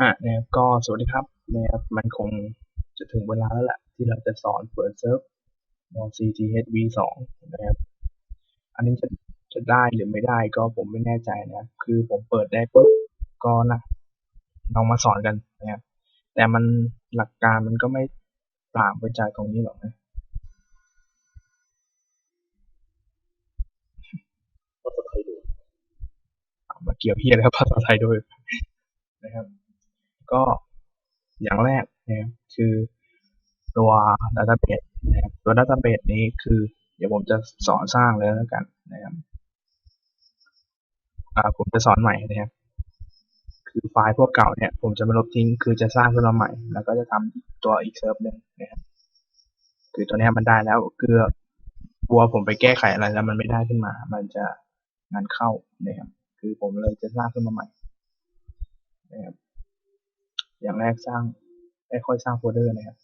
อะนะครับก็สวัสดีครับนะครับมันคงจะถึงเวลาแล้วแหละที่เราจะสอนเปิดเซิร์ฟ CTH v2 นะครับ อันนี้จะจะได้หรือไม่ได้ก็ผมไม่แน่ใจนะ คือผมเปิดได้ปุ๊บก็นะลองมาสอนกันนะครับ แต่มันหลักการมันก็ไม่ต่างไปจากตรงนี้หรอกนะภาษาไทยด้วยมาเกี่ยวเฮียแล้วภาษาไทยด้วยนะครับ ก็อย่างแรกนะครับคือตัวดัตต้าเบสนะครับตัวดัตต้าเบสนี้คือ เดี๋ยวผมจะสอนสร้างเลยแล้วกันนะครับอ่าผมจะสอนใหม่นะครับคือไฟล์พวกเก่าเนี่ย ผมจะไม่ลบทิ้ง คือจะสร้างขึ้นมาใหม่ แล้วก็จะทำตัวอีกเซิร์ฟหนึ่งนะครับคือตัวนี้มันได้แล้วคือกลัวผมไปแก้ไขอะไรแล้วมันไม่ได้ขึ้นมา มันจะงานเข้านะครับคือผมเลยจะสร้างขึ้นมาใหม่นะครับ อย่างแรกสร้างไม่ค่อยสร้างโฟลเดอร์นะครับ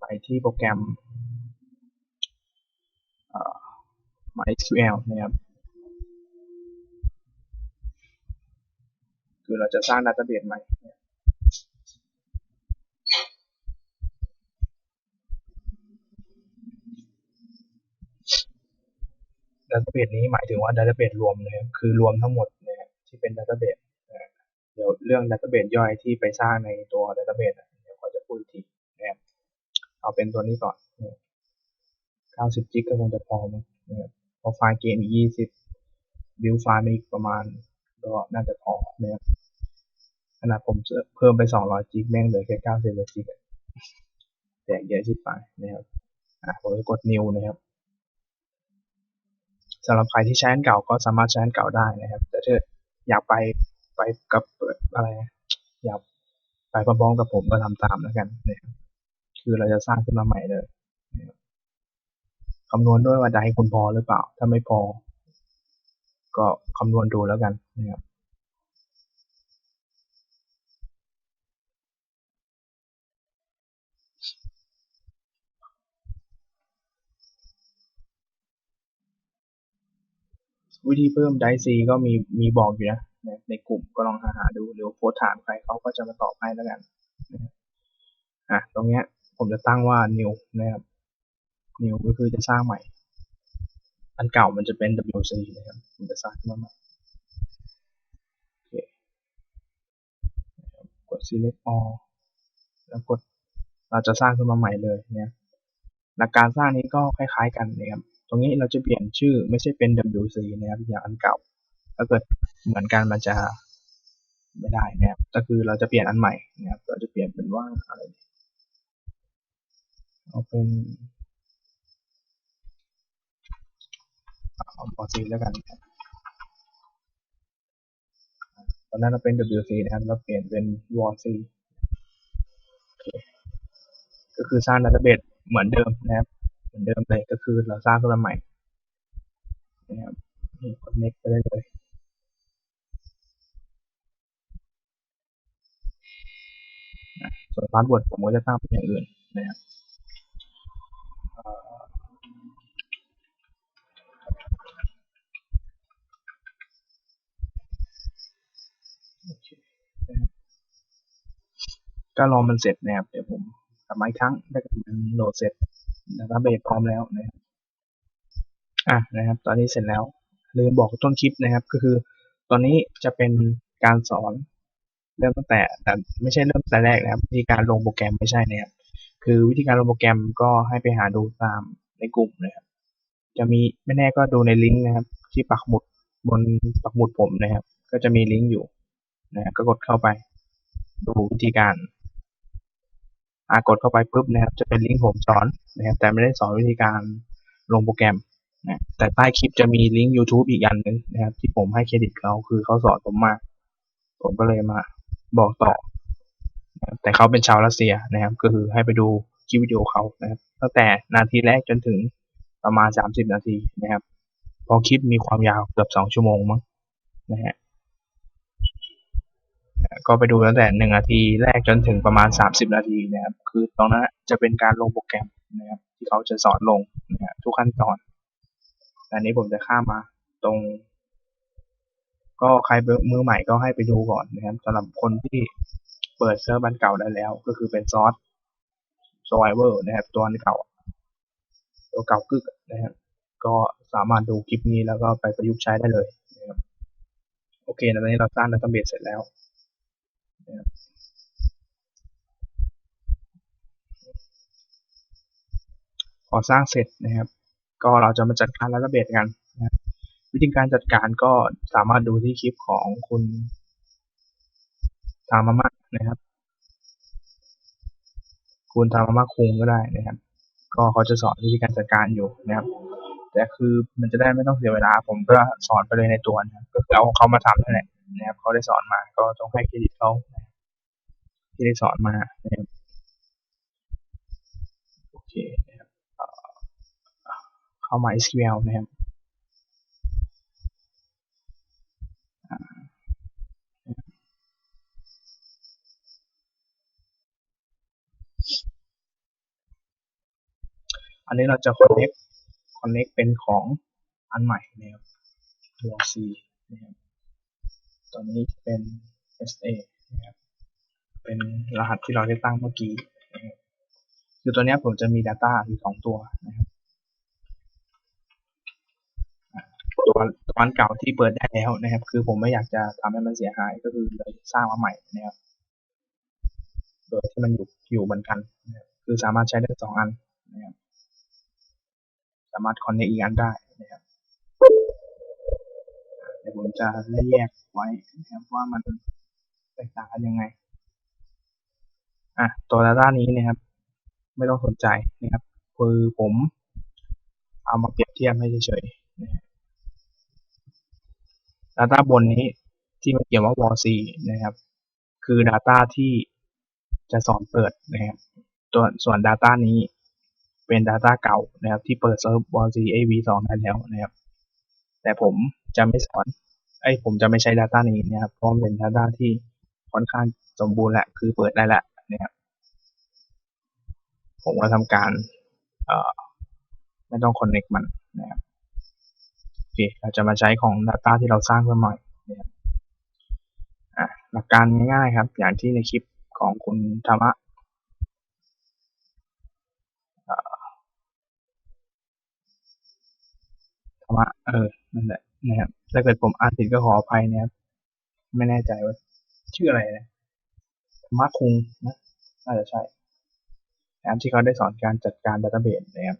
ไปที่โปรแกรม MySQL นะครับ คือเราจะสร้างดัตต้าเบสใหม่ดัตเต้าเบสนี้หมายถึงว่าดัตเต้าเบสรวมเลย คือรวมทั้งหมดนะครับที่เป็นดัตเต้าเบส ดเรื่องดัตต้าเบสย่อยที่ไปสร้างในตัวดัตต้าเบสเดี๋ยวขอจะพูดทีนะครับเอาเป็นตัวนี้ก่อน90จิกก็คงจะพอมั้งนะครับพอไฟล์เกมอีก20บิลไฟล์มีอีกประมาณก็น่าจะพอนะครับขนาดผมเพิ่มไป 200จิกแม่งเหลือแค่90จิกแตกเยอะชิบไปนะครับอะผมจะกด new นะครับสำหรับใครที่ใช้อันเก่าก็สามารถใช้อันเก่าได้นะครับ แต่ถ้าอยากไป ไปกับอะไรอย่าไปพร้อมๆกับผมก็ทำตามแล้วกันนะครับคือเราจะสร้างขึ้นมาใหม่เลยคำนวณด้วยว่าจะให้คุณพอหรือเปล่า ถ้าไม่พอ ก็คำนวณดูแล้วกันนะครับวิธีเพิ่มไดซีก็มีมีบอกอยู่นะ ในกลุ่มก็ลองหาหาดูหรือโพสถามใครเขาก็จะมาตอบให้แล้วกันอะตรงเนี้ยผมจะตั้งว่า new นะครับ new ก็คือจะสร้างใหม่ อันเก่ามันจะเป็น wc นะครับผมจะสร้างขึ้นมาใหม่โอเคกด select all แล้วกดเราจะสร้างขึ้นมาใหม่เลยเนี่ยหลักการสร้างนี้ก็คล้ายๆกันนะครับ ตรงนี้เราจะเปลี่ยนชื่อไม่ใช่เป็น WC นะครับอย่างอันเก่าถ้าเกิด เหมือนกันมันจะไม่ได้นะครับ ก็คือเราจะเปลี่ยนอันใหม่นะครับ เราจะเปลี่ยนเป็นว่าอะไรเอาเป็นเอาบอซีแล้วกันตอนนั้นเราเป็น WC นะครับ เราเปลี่ยนเป็น WC ก็คือสร้างดัตเตอร์เบสเหมือนเดิมนะครับ เหมือนเดิมเลย ก็คือเราสร้างขึ้นมาใหม่นะครับนี่กด next ไปได้เลยส่วน พาสเวิร์ดผมก็จะตั้งเป็นอย่างอื่นนะครับก็รอมันเสร็จนะครับเดี๋ยวผมทำอีกครั้งถ้าเกิดมันโหลดเสร็จดัตต้าเบสพร้อมแล้วนะครับอะนะครับ ตอนนี้เสร็จแล้วลืมบอกต้นคลิปนะครับ ก็คือ ตอนนี้จะเป็นการสอน เริ่มตั้งแต่แต่ไม่ใช่เริ่มแต่แรกนะครับวิธีการลงโปรแกรมไม่ใช่นะครับคือวิธีการลงโปรแกรมก็ให้ไปหาดูตามในกลุ่มนะครับ จะมีไม่แน่ก็ดูในลิงก์นะครับ ที่ปักหมุดบนปักหมุดผมนะครับ ก็จะมีลิงก์อยู่นะก็กดเข้าไป ดูวิธีการอากดเข้าไปปุ๊บนะครับ จะเป็นลิงก์ผมสอนนะครับ แต่ไม่ได้สอนวิธีการลงโปรแกรมนะแต่ใต้คลิปจะมีลิงก์ YouTube อีกอันนึงนะครับ ที่ผมให้เครดิตเขาคือเขาสอนผมมา ผมก็เลยมา บอกต่อ แต่เขาเป็นชาวรัสเซียนะครับ ก็คือให้ไปดูคลิปวิดีโอเขานะครับ ตั้งแต่นาทีแรกจนถึงประมาณ 30 นาทีนะครับ พอคลิปมีความยาวเกือบ 2 ชั่วโมงมั้งนะฮะก็ไปดูตั้งแต่หนึ่งนาทีแรกจนถึงประมาณสามสิบนาทีนะครับ คือตรงนั้นจะเป็นการลงโปรแกรมนะครับ ที่เขาจะสอนลงนะทุกขั้นตอน อันนี้ผมจะข้ามมาตรง ก็ใครมือใหม่ก็ให้ไปดูก่อนนะครับสำหรับคนที่เปิดเซิร์ฟบันเก่าได้แล้ว ก็คือเป็นซอส survivor นะครับ ตัวเก่า ตัวเก่ากึกนะครับก็สามารถดูคลิปนี้แล้วก็ไปประยุกต์ใช้ได้เลยนะครับโอเคตอนนี้เราสร้างดัตเตอร์เบสเสร็จแล้วนะครับพอสร้างเสร็จนะครับ ก็เราจะมาจัดการดัตเตอร์เบสกันนะ วิธีการจัดการก็สามารถดูที่คลิปของคุณทามามะนะครับ คุณทามามะคุงก็ได้นะครับ ก็เขาจะสอนวิธีการจัดการอยู่นะครับ แต่คือมันจะได้ไม่ต้องเสียเวลา ผมก็สอนไปเลยในตัวนะก็คือเอาเขามาทำนั่นแหละนะครับเขาได้สอนมาก็ต้องให้เครดิตเขาที่ได้สอนมานะครับโอเคนะครับเข้ามา SQL นะครับ อันนี้เราจะ connect connect เป็นของอันใหม่นะครับ VLC นะครับตอนนี้เป็น SA นะครับ เป็นรหัสที่เราได้ตั้งเมื่อกี้นะครับคือตัวนี้ผมจะมี Data อยู่สองตัวนะครับตัวตัวอันเก่าที่เปิดได้แล้วนะครับ คือผมไม่อยากจะทำให้มันเสียหายก็คือเลยสร้างมาใหม่นะครับ โดยที่มันอยู่อยู่เหมือนกันนะครับคือสามารถใช้ได้สองอันนะครับ สามารถคอนเนคอีกอันได้นะครับเดี๋ยวผมจะได้แยกไว้นะครับว่ามันแตกต่างกันยังไงอะตัว Data นี้นะครับ ไม่ต้องสนใจนะครับคือผมเอามาเปรียบเทียบให้เฉยๆนะครับ Data บนนี้ที่มันเกี่ยวว่า w 4นะครับ คือ Data ที่จะสอนเปิดนะครับตัวส่วน Data นี้ เป็น Data เก่านะครับที่เปิดเซิร์ฟ w 4 AV2 ได้แล้วนะครับแต่ผมจะไม่สอนไอ้ผมจะไม่ใช้ Data นี้นะครับเพราะเป็น Data ที่ค่อนข้างสมบูรณ์แหละคือเปิดได้แล้วนะครับผมก็ทำการเอ่อไม่ต้อง connect มันนะครับโอเคเราจะมาใช้ของ Data ที่เราสร้างขึ้นใหม่นะครับอะหลักการง่ายๆครับ อย่างที่ในคลิปของคุณธรรมะ รมะเออนั่นแหละนะครับ ถ้าเกิดผมอ่านผิดก็ขออภัยนะครับ ไม่แน่ใจว่า ชื่ออะไรนะธรรมะคุงนะน่าจะใช่นะครับที่เขาได้สอนการจัดการดัตเตอร์เบสนะครับ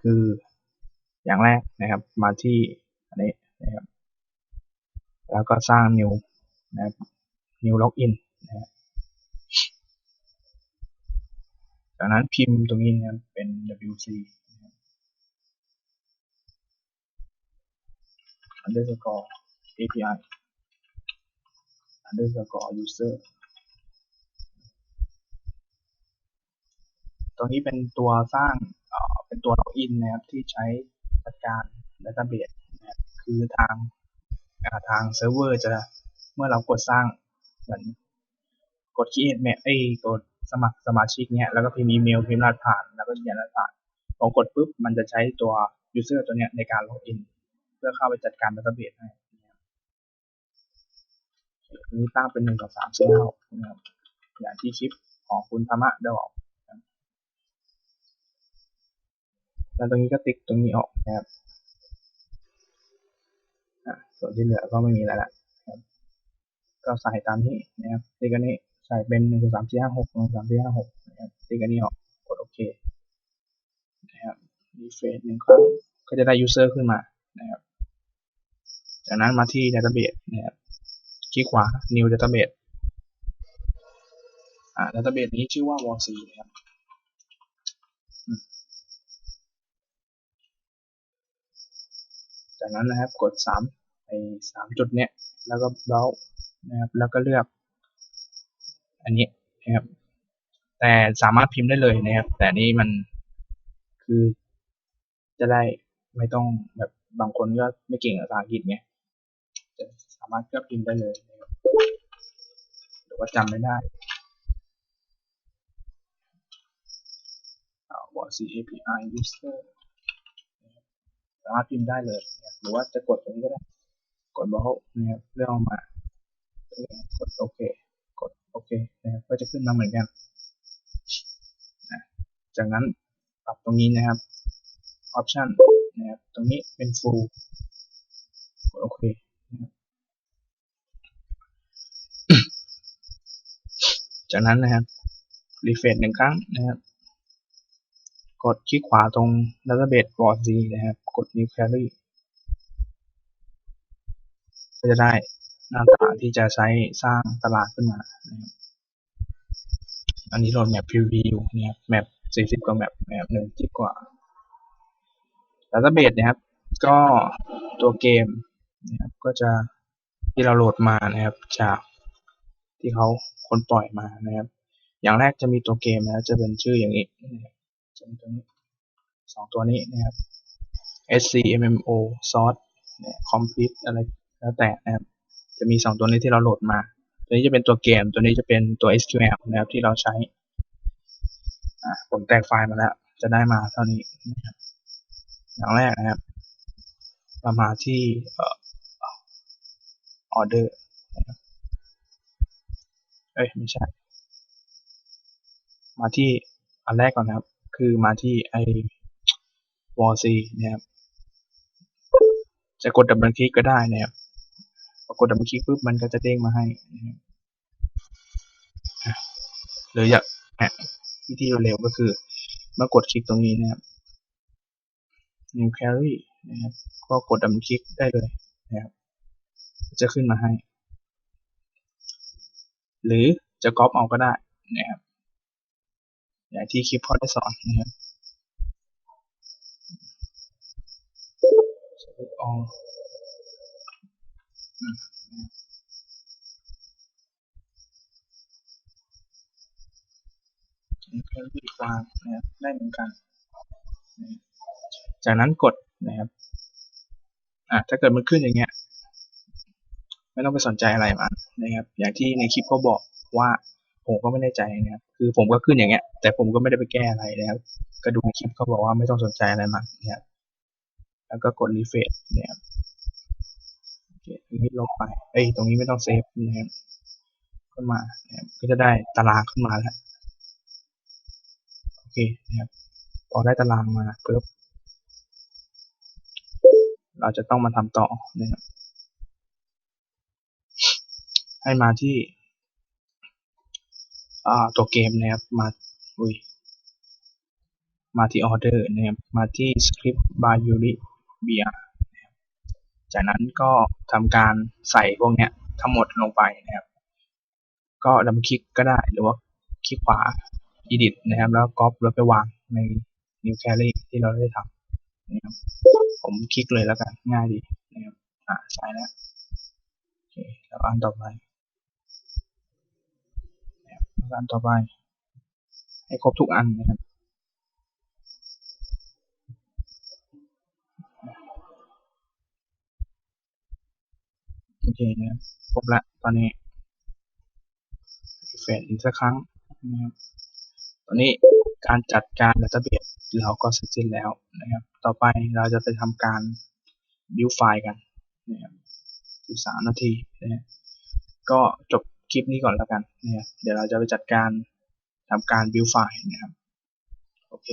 คืออย่างแรกนะครับ มาที่อันนี้นะครับ แล้วก็สร้าง new นะครับ new login นะครับจากนั้นพิมพ์ตรงนี้นะครับเป็น wc underscore api underscore user ตรงนี้เป็นตัวสร้างเป็นตัวล็อกอินนะครับที่ใช้จัดการดัตต้าเบสนะคือทางทางเซิร์ฟเวอร์จะเมื่อเรากดสร้างเหมือนกด create ไอ้กดสมัครสมาชิกเนี้ยแล้วก็พิมพ์อีเมลพิมพ์รหัสผ่าน แล้วก็ยืนยันรหัสผ่านพอกดปุ๊บมันจะใช้ตัว user ตัวเนี้ยในการล็อกอิน เพื่อเข้าไปจัดการดัตต้าเบสให้นี้ตั้งเป็นหนึ่งต่อสามสี่านะครับอย่างที่คลิปของคุณธรรมะได้บอกแล้วตรงนี้ก็ติ๊กตรงนี้ออกนะครับส่วนที่เหลือก็ไม่มีอะไรละก็ใส่ตามนี้นะครับติ๊กอันนี้ใส่เป็นหนึ่งสามสี่ห้าหกหนึ่งสามสี่ห้าหกนะครับติ๊กอันนี้ออกกดโอเคนะครับรีเฟรชหนึ่งครั้งก็จะได้ user ขึ้นมานะครับ จากนั้นมาที่ database นะครับคลิกขวา new database อ่า database นี้ชื่อว่า wall4 นะครับจากนั้นนะครับกดสามไอ้สามจุดเนี้ยแล้วก็เบรานะครับแล้วก็เลือก อันนี้นะครับแต่สามารถพิมพ์ได้เลยนะครับ แต่นี้มันคือจะได้ไม่ต้องแบบบางคนก็ไม่เก่งภาษาอังกฤษไง จะสามารถก็พิมพ์ได้เลยนะครับหรือว่าจำไม่ได้เอาบอก C API user สามารถพิมพ์ได้เลย หรือว่าจะกดตรงนี้ก็ได้ กดบล็อกนะครับเลือกออกมา กดโอเค กดโอเคนะครับก็จะขึ้นมาเหมือนกันนะจากนั้นปรับตรงนี้นะครับ option นะครับ ตรงนี้เป็น full กดโอเค จากนั้นนะครับรีเฟรชหนึ่งครั้งนะครับ กดคลิกขวาตรง database b o a r d Z นะครับ กด new query ก็จะได้หน้าตาที่จะใช้สร้างตลาดขึ้นมานะครับอันนี้โหลดแมป preview เนี่ยแมป40 กว่าแมปแมปหนึ่งจิกกว่า database นะครับ ก็ตัวเกม นะครับก็จะที่เราโหลดมานะครับ จากที่เขาคนปล่อยมานะครับ อย่างแรกจะมีตัวเกมนะจะเป็นชื่ออย่างนี้นะครับจะมีตัวนี้สองตัวนี้นะครับ SCMMO source complete อะไรแล้วแต่นะครับ จะมีสองตัวนี้ที่เราโหลดมา ตัวนี้จะเป็นตัวเกม ตัวนี้จะเป็นตัว SQL นะครับที่เราใช้ ผมแตกไฟล์มาแล้ว จะได้มาเท่านี้นะครับ อย่างแรกนะครับเรามาที่เอ่อ order นะครับเอ้ย ไม่ใช่ มาที่อันแรกก่อนนะครับ คือมาที่ไอวอลซีนะครับ จะกดดับเบิลคลิกก็ได้นะครับพอกดดับเบิลคลิกปุ๊บมันก็จะเด้งมาให้นะครับหรืออยากวิธีเร็วก็คือ เมื่อกดคลิกตรงนี้นะครับ new query นะครับ ก็กดดับเบิลคลิกได้เลยนะครับ จะขึ้นมาให้ หรือจะก๊อปเอาก็ได้นะครับอย่างที่คลิปเขาได้สอนนะครับออนี่ก็วิธีวางนะครับได้เหมือนกัน จากนั้นกดนะครับอะถ้าเกิดมันขึ้นอย่างเงี้ย ไม่ต้องไปสนใจอะไรมันนะครับ อย่างที่ในคลิปเขาบอกว่าผมก็ไม่แน่ใจนะครับ คือผมก็ขึ้นอย่างเงี้ย แต่ผมก็ไม่ได้ไปแก้อะไรนะครับก็ดูในคลิปเขาบอกว่าไม่ต้องสนใจอะไรมันนะครับ แล้วก็กดรีเฟรชนะครับโอเคตรงนี้ลบไป เอ้ย ตรงนี้ไม่ต้องเซฟนะครับขึ้นมานะครับก็จะได้ตารางขึ้นมาแล้ว โอเคนะครับพอได้ตารางมาปุ๊บเราจะต้องมาทำต่อนะครับ ให้มาที่ตัวเกมนะครับ มา อุ้ย มาที่ออเดอร์นะครับ มาที่ script by Yuri BR นะครับจากนั้นก็ทำการใส่พวกเนี้ยทั้งหมดลงไปนะครับ ก็ดับคลิกก็ได้หรือว่าคลิกขวา edit นะครับ แล้วก๊อปแล้วไปวางใน new carry ที่เราได้ทำนะครับ ผมคลิกเลยแล้วกันง่ายดีนะครับ อ่าใส่แล้วโอเคแล้วอันต่อไป อันต่อไป ให้ครบทุกอันนะครับโอเคนะครับครบละตอนนี้เฟดอีกสักครั้งนะครับตอนนี้การจัดการดัตเตอร์เบสเราก็เสร็จสิ้นแล้วนะครับ ต่อไปเราจะไปทำการ build ไฟล์กันนะครับ13 นาทีนะก็จบ คลิปนี้ก่อนแล้วกันนะครับเดี๋ยวเราจะไปจัดการทำการ build ไฟล์นะครับ โอเค